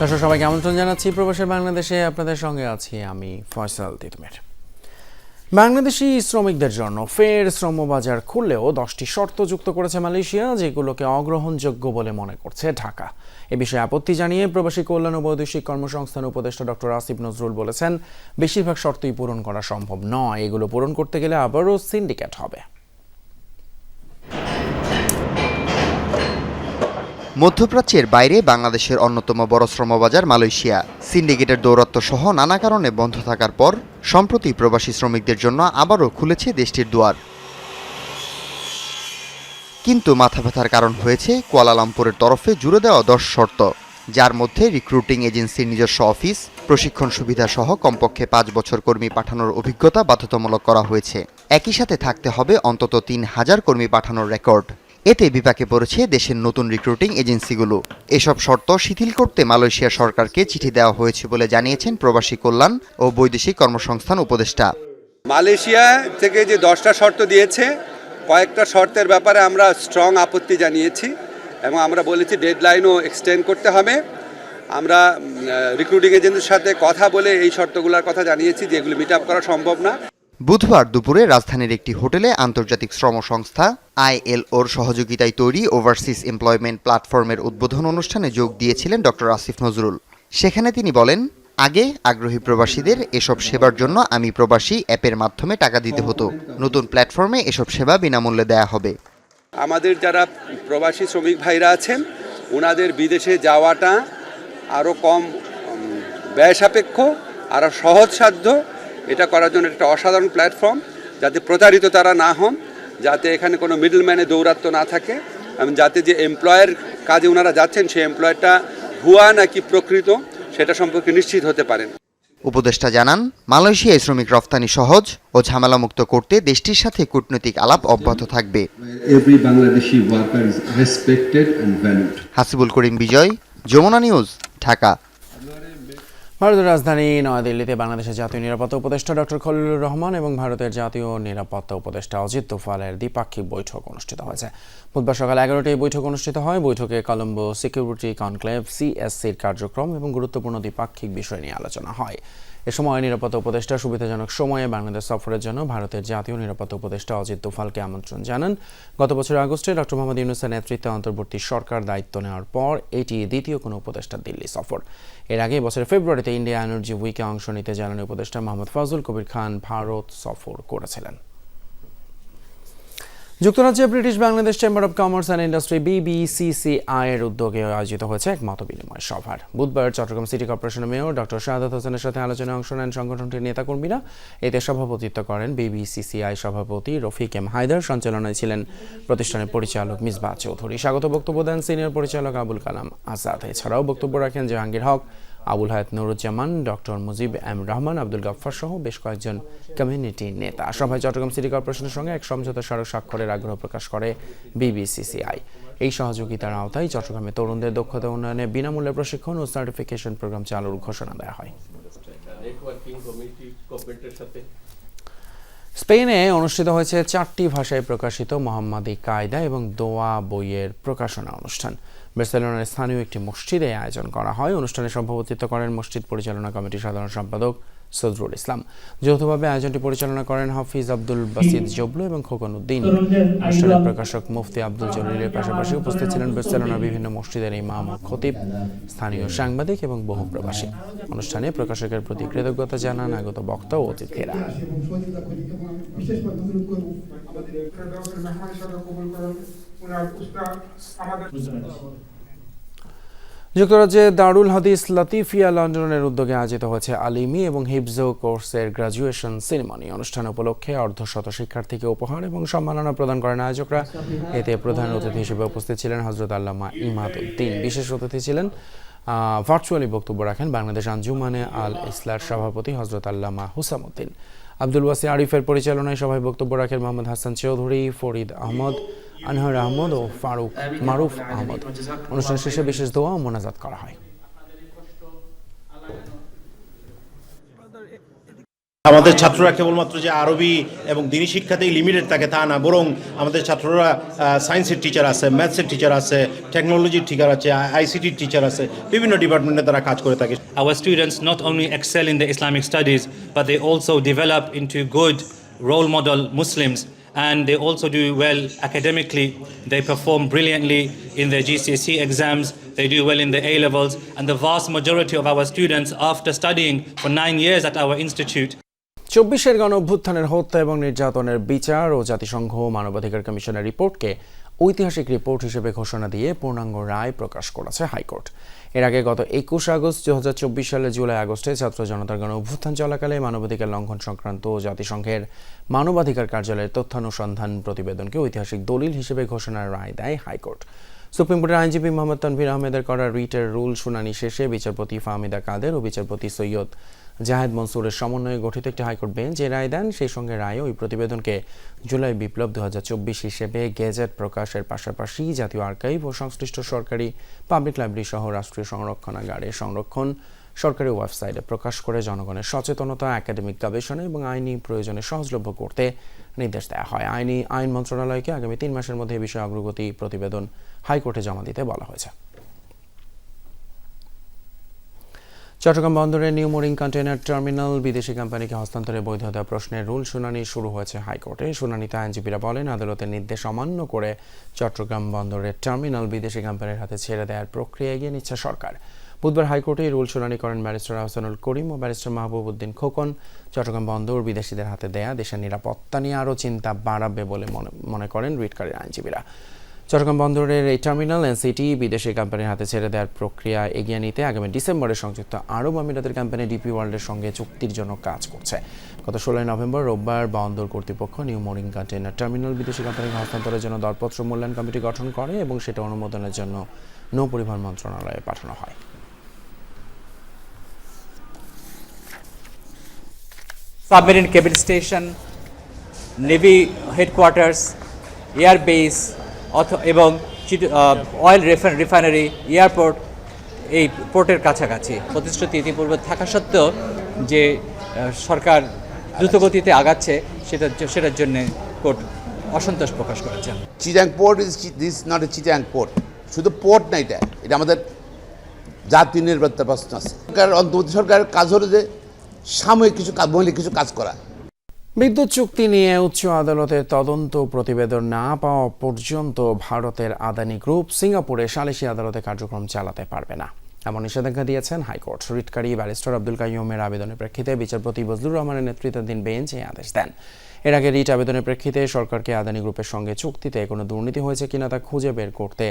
দর্শক, সবাইকে আমন্ত্রণ জানাচ্ছি। প্রবাসের বাংলাদেশে আপনাদের সঙ্গে আছি আমি ফয়সাল তিতমের। বাংলাদেশি শ্রমিকদের জন্য ফের শ্রমবাজার খুললেও দশটি শর্ত যুক্ত করেছে মালয়েশিয়া, যেগুলোকে অগ্রহণযোগ্য বলে মনে করছে ঢাকা। এ বিষয়ে আপত্তি জানিয়ে প্রবাসী কল্যাণ ও বৈদেশিক কর্মসংস্থান উপদেষ্টা ডক্টর আসিফ নজরুল বলেছেন, বেশিরভাগ শর্তই পূরণ করা সম্ভব নয়। এগুলো পূরণ করতে গেলে আবারও সিন্ডিকেট হবে। মধ্যপ্রাচ্যের বাইরে বাংলাদেশের অন্যতম বড় শ্রমবাজার মালয়েশিয়া। সিন্ডিকেটের দৌরত্ব সহ নানা কারণে বন্ধ থাকার পর সম্প্রতি প্রবাসী শ্রমিকদের জন্য আবারও খুলেছে দেশটির দুয়ার। কিন্তু মাথা ব্যথার কারণ হয়েছে কুয়ালালামপুরের তরফে জুড়ে দেওয়া দশ শর্ত, যার মধ্যে রিক্রুটিং এজেন্সির নিজস্ব অফিস, প্রশিক্ষণ সুবিধা সহ কমপক্ষে পাঁচ বছর কর্মী পাঠানোর অভিজ্ঞতা বাধ্যতামূলক করা হয়েছে। একই সাথে থাকতে হবে অন্তত তিন হাজার কর্মী পাঠানোর রেকর্ড। এতে বিপাকে পড়েছে দেশের নতুন রিক্রুটিং এজেন্সিগুলো এসব শর্ত শিথিল করতে মালয়েশিয়া সরকারকে চিঠি দেওয়া হয়েছে বলে জানিয়েছেন প্রবাসী কল্যাণ ও বৈদেশিক কর্মসংস্থান উপদেষ্টা। মালয়েশিয়া থেকে যে দশটা শর্ত দিয়েছে, কয়েকটা শর্তের ব্যাপারে আমরা স্ট্রং আপত্তি জানিয়েছি এবং আমরা বলেছি ডেডলাইনও এক্সটেন্ড করতে হবে। আমরা রিক্রুটিং এজেন্টের সাথে কথা বলে এই শর্তগুলোর কথা জানিয়েছি যে এগুলো মিট আপ করা সম্ভব না। বুধবার দুপুরে রাজধানীর একটি হোটেলে আন্তর্জাতিক শ্রম সংস্থা আইএলওর সহযোগিতায় তৈরি ওভারসিজ এমপ্লয়মেন্ট প্ল্যাটফর্মের উদ্বোধন অনুষ্ঠানে যোগ দিয়েছিলেন ডক্টর আসিফ নজরুল। সেখানে তিনি বলেন, আগে আগ্রহী প্রবাসীদের এসব সেবার জন্য আমি প্রবাসী অ্যাপের মাধ্যমে টাকা দিতে হতো। নতুন প্ল্যাটফর্মে এসব সেবা বিনামূল্যে দেয়া হবে। আমাদের যারা প্রবাসী শ্রমিক ভাইরা আছেন ওনাদের বিদেশে যাওয়াটা আরও কম ব্যয় সাপেক্ষ আরও সহজসাধ্য এটা করার জন্য একটা অসাধারণ প্ল্যাটফর্ম যাতে প্রতারিত তারা না হন যাতে এখানে কোনো মিডলম্যানে দৌরাত্ম না থাকে এবং যাতে যে এমপ্লয়ের কাজে ওনারা যাচ্ছেন সেই এমপ্লয়ারটা ভুয়া নাকি প্রকৃত সেটা সম্পর্কে নিশ্চিত হতে পারেন। উপদেষ্টা জানান মালয়েশিয়ায় শ্রমিক রফতানি সহজ ও ঝামেলামুক্ত করতে দেশটির সাথে কূটনৈতিক আলাপ অব্যাহত থাকবে. হাসিবুল করিম বিজয় যমুনা নিউজ ঢাকা। ভারতের রাজধানী নয়াদিল্লিতে বাংলাদেশের জাতীয় নিরাপত্তা উপদেষ্টা ডক্টর খলিলুর রহমান এবং ভারতের জাতীয় নিরাপত্তা উপদেষ্টা অজিত তোফালের দ্বিপাক্ষিক বৈঠক অনুষ্ঠিত হয়েছে। বুধবার সকাল এগারোটায় বৈঠক অনুষ্ঠিত হয়। বৈঠকে কলম্বো সিকিউরিটি কনক্লেভ, সিএসসির কার্যক্রম এবং গুরুত্বপূর্ণ দ্বিপাক্ষিক বিষয় নিয়ে আলোচনা হয়। এ সময় নিরাপত্তা উপদেষ্টা সুবিধাজনক সময়ে বাংলাদেশ সফরের জন্য ভারতের জাতীয় নিরাপত্তা উপদেষ্টা অজিত তোফালকে আমন্ত্রণ জানান। গত বছর আগস্টে ডক্টর মোহাম্মদ ইউনুসের নেতৃত্বে অন্তর্বর্তী সরকার দায়িত্ব নেওয়ার পর এটি দ্বিতীয় কোনো উপদেষ্টা দিল্লি সফর। এর আগে বছরের ফেব্রুয়ারিতে ইন্ডিয়া এনার্জি উইকে অংশ নিতে জ্বালানি উপদেষ্টা মোহাম্মদ ফজল কবির খান ভারত সফর করেছিলেন। যুক্তরাজ্যে British Bangladesh chamber of commerce and industry BBCCI এর উদ্যোগে আয়োজিত হয়েছে এক মত বিনিময় সভার। বুধবার চট্টগ্রাম সিটি কর্পোরেশনের মেয়র ডক্টর শাহাদাত হোসেনের সাথে আলোচনায় অংশ নেন সংগঠনটির নেতাকর্মীরা। এতে সভাপতিত্ব করেন বিবিসিসিআই সভাপতি রফিক এম হায়দার, সঞ্চালনায় ছিলেন প্রতিষ্ঠানের পরিচালক মিসবাহ চৌধুরী। স্বাগত বক্তব্য দেন সিনিয়র পরিচালক আবুল কালাম আজাদ। এছাড়াও বক্তব্য রাখেন জাহাঙ্গীর হক আবুল হায়াত নুরুজ্জামান, ডক্টর মুজিব এম রহমান, আব্দুল গাফফার সহ বেশ কয়েকজন কমিউনিটি নেতা। সভায় চট্টগ্রাম সিটি কর্পোরেশনের সঙ্গে এক সমঝোতা স্মারক স্বাক্ষরের আগ্রহ প্রকাশ করে বিবিসিসিআই এই সহযোগিতার আওতায় চট্টগ্রামে তরুণদের দক্ষতা উন্নয়নে বিনামূল্যে প্রশিক্ষণ ও সার্টিফিকেশন প্রোগ্রাম চালুর ঘোষণা দেওয়া হয়। স্পেনে অনুষ্ঠিত হয়েছে চারটি ভাষায় প্রকাশিত মোহাম্মদী কায়দা এবং দোয়া বইয়ের প্রকাশনা অনুষ্ঠান। বার্সেলোনার স্থানীয় একটি মসজিদে আয়োজন করা হয়। অনুষ্ঠানে সভাপতিত্ব করেন মসজিদ পরিচালনা কমিটির সাধারণ সম্পাদক সজরুল ইসলাম। যৌথভাবে আয়োজনটি পরিচালনা করেন হাফিজ আব্দুল বাসিদ জবলু এবং খোকন উদ্দিন। অনুষ্ঠানের প্রকাশক মুফতি আব্দুল জলিলের পাশাপাশি উপস্থিত ছিলেন বার্সেলোনার বিভিন্ন মসজিদের ইমাম, খতিব, স্থানীয় সাংবাদিক এবং বহু প্রবাসী। অনুষ্ঠানে প্রকাশকের প্রতি কৃতজ্ঞতা জানান আগত বক্তা ও অতিথিরা। আমাদের ব্যবসার মেহমান হিসাবে কবুল করুন ওনার উস্তাদ আমাদের যুক্তরাজ্যে দারুল হাদিস লাতিফিয়া লন্ডনের উদ্যোগে আয়োজিত হয়েছে আলিমি এবং হিফজো কোর্সের গ্রাজুয়েশন সেরিমনি। অনুষ্ঠান উপলক্ষে অর্ধশত শিক্ষার্থীকে উপহার এবং সম্মাননা প্রদান করেন আয়োজকরা। এতে প্রধান অতিথি হিসেবে উপস্থিত ছিলেন হজরত আল্লামা ইমাদ উদ্দিন বিশেষ অতিথি ছিলেন ভার্চুয়ালি বক্তব্য রাখেন বাংলাদেশ আঞ্জুমানে আল ইসলার সভাপতি হজরত আল্লামা হুসামুদ্দিন আব্দুল ওয়াসি আরিফের পরিচালনায় সভায় বক্তব্য রাখেন মোহাম্মদ হাসান চৌধুরী, ফরিদ আহমদ, আনহার আহমদ ও ফারুক মারুফ আহমদ। অনুষ্ঠান শেষে বিশেষ দোয়া মোনাজাত করা হয়। আমাদের ছাত্ররা কেবলমাত্র যে আরবি এবং দিনই শিক্ষাতেই লিমিটেড থাকে তা না, বরং আমাদের ছাত্ররা সায়েন্সের টিচার আছে ম্যাথসের টিচার আছে টেকনোলজির টিচার আছে আইসিটির টিচার আছে, বিভিন্ন ডিপার্টমেন্টে তারা কাজ করে থাকে। Our students not only excel in the Islamic studies but they also develop into good role model Muslims and they also do well academically they perform brilliantly in the GCSE exams they do well in the A levels and the vast majority of our students after studying for nine years at our institute চব্বিশের গণ অভ্যুত্থানের হত্যা এবং নির্যাতনের বিচার ও জাতিসংঘ মানবাধিকার কমিশনের রিপোর্টকে ঐতিহাসিক রিপোর্ট হিসেবে ঘোষণা দিয়ে পূর্ণাঙ্গ রায় প্রকাশ করেছে হাইকোর্ট। এর আগে গত একুশ আগস্ট দু হাজার চব্বিশ সালে জুলাই আগস্টে ছাত্র জনতার গণ অভ্যুত্থান চলাকালে মানবাধিকার লঙ্ঘন সংক্রান্ত জাতিসংঘের মানবাধিকার কার্যালয়ের তথ্যানুসন্ধান প্রতিবেদনকে ঐতিহাসিক দলিল হিসেবে ঘোষণার রায় দেয় হাইকোর্ট। সুপ্রিম কোর্টের আইনজীবী মোহাম্মদ তানভীর আহমেদের করা রিটের রুল শুনানি শেষে বিচারপতি ফাহমিদা কাদের ও বিচারপতি সৈয়দ জাহেদ মনসুরের সমন্বয়ে গঠিত একটি হাইকোর্ট বেঞ্চ যে রায় দেন। সেই সঙ্গে রায় ওই প্রতিবেদনকে জুলাই বিপ্লব দুহাজার চব্বিশ হিসেবে গেজেট প্রকাশের পাশাপাশি জাতীয় আর্কাইভ ও সংশ্লিষ্ট সরকারি পাবলিক লাইব্রেরি সহ রাষ্ট্রীয় সংরক্ষণাগারে সংরক্ষণ সরকারি ওয়েবসাইটে প্রকাশ করে জনগণের সচেতনতা, একাডেমিক গবেষণা এবং আইনি প্রয়োজনে সহজলভ্য করতে নির্দেশ দেওয়া হয়। আইনি আইন মন্ত্রণালয়কে আগামী তিন মাসের মধ্যে এ বিষয়ে অগ্রগতি প্রতিবেদন হাইকোর্টে জমা দিতে বলা হয়েছে। চট্টগ্রাম বন্দরের নিউ মোরিং কন্টেইনার টার্মিনাল বিদেশি কোম্পানিকে হস্তান্তরের বৈধতা প্রশ্নের রুল শুনানি শুরু হয়েছে হাইকোর্টে। শুনানিতে আইনজীবীরা বলেন, আদালতের নির্দেশ অমান্য করে চট্টগ্রাম বন্দরের টার্মিনাল বিদেশি কোম্পানির হাতে ছেড়ে দেওয়ার প্রক্রিয়া এগিয়ে নিচ্ছে সরকার। বুধবার হাইকোর্টে রুল শুনানি করেন ব্যারিস্টার আহসানুল করিম ও ব্যারিস্টার মাহবুব উদ্দিন খোকন। চট্টগ্রাম বন্দর বিদেশিদের হাতে দেয়া দেশের নিরাপত্তা নিয়ে আরও চিন্তা বাড়াবে বলে মনে মনে করেন রিটকারীর আইনজীবীরা। চট্টগ্রাম বন্দরের এই টার্মিনাল এনসিটি বিদেশি কোম্পানির হাতে ছেড়ে দেওয়ার প্রক্রিয়া এগিয়ে নিতে আগামী ডিসেম্বরে সংযুক্ত আরব আমিরাতের কোম্পানি ডিপি ওয়ার্ল্ডের সঙ্গে চুক্তির জন্য কাজ করছে। গত ষোলোই নভেম্বর রোববার বন্দর কর্তৃপক্ষ নিউ মোরিং কন্টেইনার টার্মিনাল বিদেশি কোম্পানিকে হস্তান্তরের জন্য দরপত্র মূল্যায়ন কমিটি গঠন করে এবং সেটা অনুমোদনের জন্য নৌ পরিবহন মন্ত্রণালয়ে পাঠানো হয়। Submarine cable station navy headquarters air base এবং অয়েল রিফাইনারি এয়ারপোর্ট, এই পোর্টের কাছাকাছি। প্রতিশ্রুতি ইতিপূর্বে থাকা সত্ত্বেও যে সরকার দ্রুতগতিতে আগাচ্ছে, সেটা, সেটার জন্য কোর্ট অসন্তোষ প্রকাশ করেছেন Chittagong port is this not a Chittagong port শুধু পোর্ট না এটা এটা আমাদের জাতীয় নিরাপত্তার প্রশ্ন আছে। সরকার, অন্তর্বর্তী সরকারের কাজ হলো যে সাময়িক কিছু মৌলিক কিছু কাজ করা। বিদ্যুৎ চুক্তি নিয়ে উচ্চ আদালতের তদন্ত প্রতিবেদন না পাওয়া পর্যন্ত ভারতের আদানি গ্রুপ সিঙ্গাপুরে সালিসি আদালতে কার্যক্রম চালাতে পারবে না। এমন নিষেধাজ্ঞা দিয়েছেন হাইকোর্ট। রিটকারী ব্যারিস্টার আব্দুল কাইমের আবেদনের প্রেক্ষিতে বিচারপতি বজলুর রহমানের নেতৃত্বাধীন বেঞ্চ এই আদেশ দেন। এর আগে রিট আবেদনের প্রেক্ষিতে সরকারকে আদানি গ্রুপের সঙ্গে চুক্তিতে কোনো দুর্নীতি হয়েছে কিনা তা খুঁজে বের করতে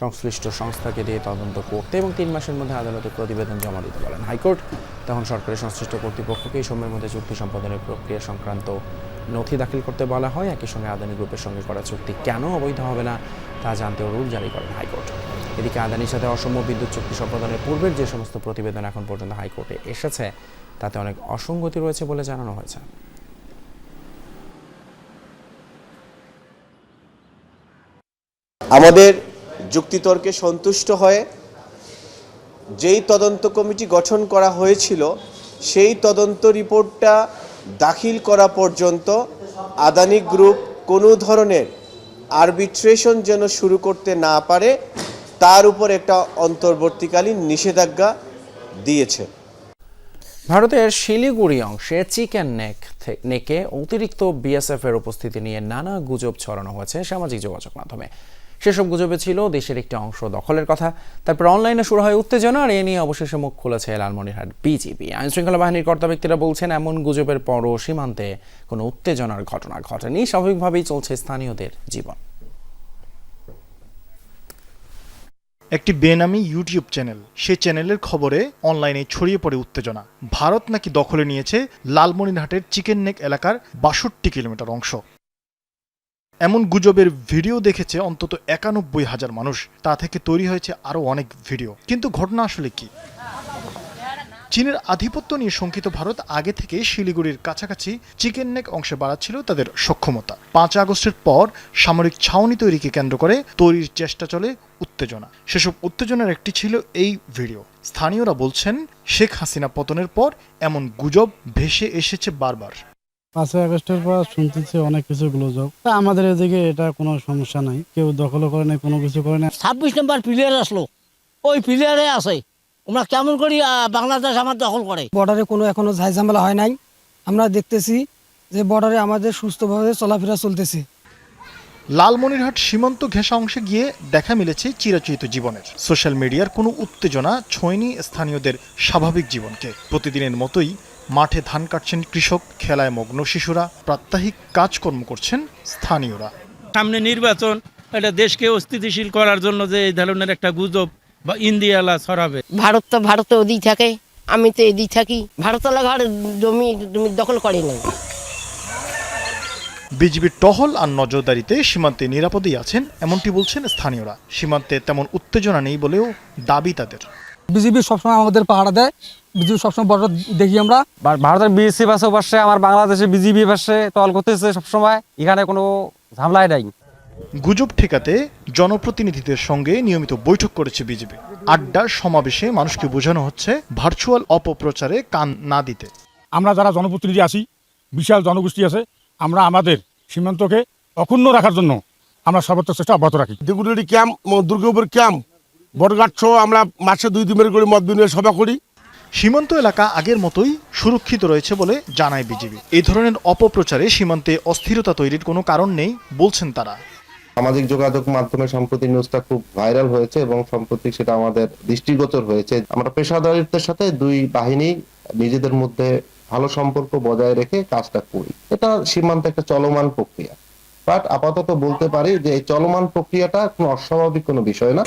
সংশ্লিষ্ট সংস্থাকে দিয়ে তদন্ত করতে এবং তিন মাসের মধ্যে আদালতে প্রতিবেদন জমা দিতে বলেন হাইকোর্ট। তখন সরকারের সংশ্লিষ্ট কর্তৃপক্ষকে এই সময়ের মধ্যে চুক্তি সম্পাদনের প্রক্রিয়া সংক্রান্ত নথি দাখিল করতে বলা হয়। একই সঙ্গে আদানি গ্রুপের সঙ্গে করা চুক্তি কেন অবৈধ হবে না তা জানতেও রুল জারি করেন হাইকোর্ট। এদিকে আদানির সাথে অসম বিদ্যুৎ চুক্তি সম্পাদনের পূর্বের যে সমস্ত প্রতিবেদন এখন পর্যন্ত হাইকোর্টে এসেছে, তাতে অনেক অসঙ্গতি রয়েছে বলে জানানো হয়েছে। আমাদের যুক্তিতর্কে সন্তুষ্ট হয়ে যেই তদন্ত কমিটি গঠন করা হয়েছিল, সেই তদন্ত রিপোর্টটা দাখিল করা পর্যন্ত আদানি গ্রুপ কোনো ধরনের আরবিট্রেশন যেন শুরু করতে না পারে, তার উপর একটা অন্তর্বর্তীকালীন নিষেধাজ্ঞা দিয়েছে। ভারতের শিলিগুড়ি অংশে চিকেন নেক নেকে অতিরিক্ত বিএসএফ এর উপস্থিতি নিয়ে নানা গুজব ছড়ানো হয়েছে সামাজিক যোগাযোগ মাধ্যমে। সেসব গুজবে ছিল দেশের একটি অংশ দখলের কথা। তারপর অনলাইনে শুরু হয় উত্তেজনা আর এ নিয়ে অবশেষে মুখ খুলেছে লালমনিরহাট বিজিবি। আইন শৃঙ্খলা বাহিনীর কর্তা ব্যক্তিরা বলছেন, এমন গুজবের পরও সীমান্তে কোনো উত্তেজনার ঘটনা ঘটেনি। স্বাভাবিকভাবেই চলছে স্থানীয়দের জীবন। একটি বেনামি ইউটিউব চ্যানেল, সে চ্যানেলের খবরে অনলাইনে ছড়িয়ে পড়ে উত্তেজনা। ভারত নাকি দখলে নিয়েছে লালমনিরহাটের চিকেন নেক এলাকার বাষট্টি কিলোমিটার অংশ। এমন গুজবের ভিডিও দেখেছে অন্তত একানব্বই হাজার মানুষ। তা থেকে তৈরি হয়েছে আরও অনেক ভিডিও। কিন্তু ঘটনা আসলে কি? চীনের আধিপত্য নিয়ে শঙ্কিত ভারত আগে থেকে শিলিগুড়ির কাছাকাছি চিকেন নেক অংশে বাড়াচ্ছিল তাদের সক্ষমতা। পাঁচ আগস্টের পর সামরিক ছাউনি তৈরিকে কেন্দ্র করে তৈরির চেষ্টা চলে উত্তেজনা। সেসব উত্তেজনার একটি ছিল এই ভিডিও। স্থানীয়রা বলছেন, শেখ হাসিনা পতনের পর এমন গুজব ভেসে এসেছে বারবার। পাঁচই আগস্টের পর শুনতেছি অনেক কিছু গুজব তা আমাদের এদিকে এটা কোনো সমস্যা নাই। কেউ দখলও করে নাই কোনো কিছু করে নাই। ছাব্বিশ নম্বর প্লেয়ার আসলো। ওই প্লেয়ারে আছে। আমরা কেমন করি বাংলাদেশ আমার দখল করে? বর্ডারে কোনো এখনও ঝাই ঝামেলা হয় নাই। আমরা দেখতেছি যে বর্ডারে আমাদের সুস্থভাবে চলাফেরা চলতেছে। লালমনিরহাট সীমান্ত ঘেঁষা অংশে গিয়ে দেখা মিলেছে চিরাচরিত জীবনের। সোশ্যাল মিডিয়ার কোনো উত্তেজনা ছোঁয়নি স্থানীয়দের স্বাভাবিক জীবনকে। প্রতিদিনের মতোই মাঠে ধান কাটছেন কৃষক খেলায় মগ্ন শিশুরা প্রাত্যহিক কাজকর্ম করছেন স্থানীয়রা। সামনে নির্বাচন এটা দেশকে অস্থিতিশীল করার জন্য যে এই ধরনের একটা গুজব বা ইন্দিয়ালা ছড়াবে। ভারত তো ভারতে ওদিক থাকে আমি তো এদিক থাকি। ভারতলা ঘর জমি জমি দখল করে নাই। বিজিবির টহল আর নজরদারিতে সীমান্তে নিরাপদেই আছেন এমনটি বলছেন স্থানীয়রা। সীমান্তে তেমন উত্তেজনা নেই বলেও দাবি তাদের। বিজেপি সবসময় আমাদের পাহারা দেয়। বিজেপি সবসময় বর্ডার দেখি আমরা। ভারতের বিএসসি পাশে পাশে আমার বাংলাদেশে বিজিবি পাশে টল করতেছে সবসময়। এখানে কোনো ঝামেলাই নাই। গুজব ঠেকাতে জনপ্রতিনিধিদের সঙ্গে নিয়মিত বৈঠক করেছে বিজেপি আড্ডা সমাবেশে মানুষকে বোঝানো হচ্ছে ভার্চুয়াল অপপ্রচারে কান না দিতে। আমরা যারা জনপ্রতিনিধি আছি বিশাল জনগোষ্ঠী আছে আমরা আমাদের সীমান্তকে অক্ষুণ্ণ রাখার জন্য আমরা সর্বোচ্চ চেষ্টা অব্যাহত রাখি। দিগুড়ি ক্যাম্প দুর্গাপুর ক্যাম্প বটঘাট সহ আমরা মাসে দুই দিনের করে মত বিনিময় সভা করি। সীমান্ত এলাকা আগের মতোই সুরক্ষিত রয়েছে বলে জানায় বিজেপি। এই ধরনের অপপ্রচারে সীমান্তে অস্থিরতা তৈরির কোনো কারণ নেই বলছেন তারা। সামাজিক যোগাযোগ মাধ্যমে সম্প্রতি নিউজটা খুব ভাইরাল হয়েছে এবং সম্প্রতি সেটা আমাদের দৃষ্টিগোচর হয়েছে। আমরা পেশাদারিত্বের সাথে দুই বাহিনী নিজেদের মধ্যে ভালো সম্পর্ক বজায় রেখে কাজটা করি। এটা সীমান্তে একটা চলমান প্রক্রিয়া। বাট আপাতত বলতে পারি যে এই চলমান প্রক্রিয়াটা কোনো অস্বাভাবিক কোনো বিষয় না।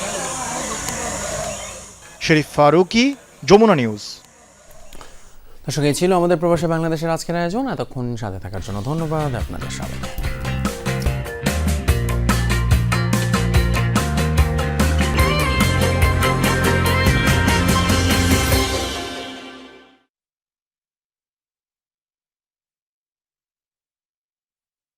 শরীফ ফারুকি, যমুনা নিউজ। দর্শক, এই ছিল আমাদের প্রবাসী বাংলাদেশের আজকের আয়োজন। এতক্ষণ সাথে থাকার জন্য ধন্যবাদ আপনাদের সবাইকে।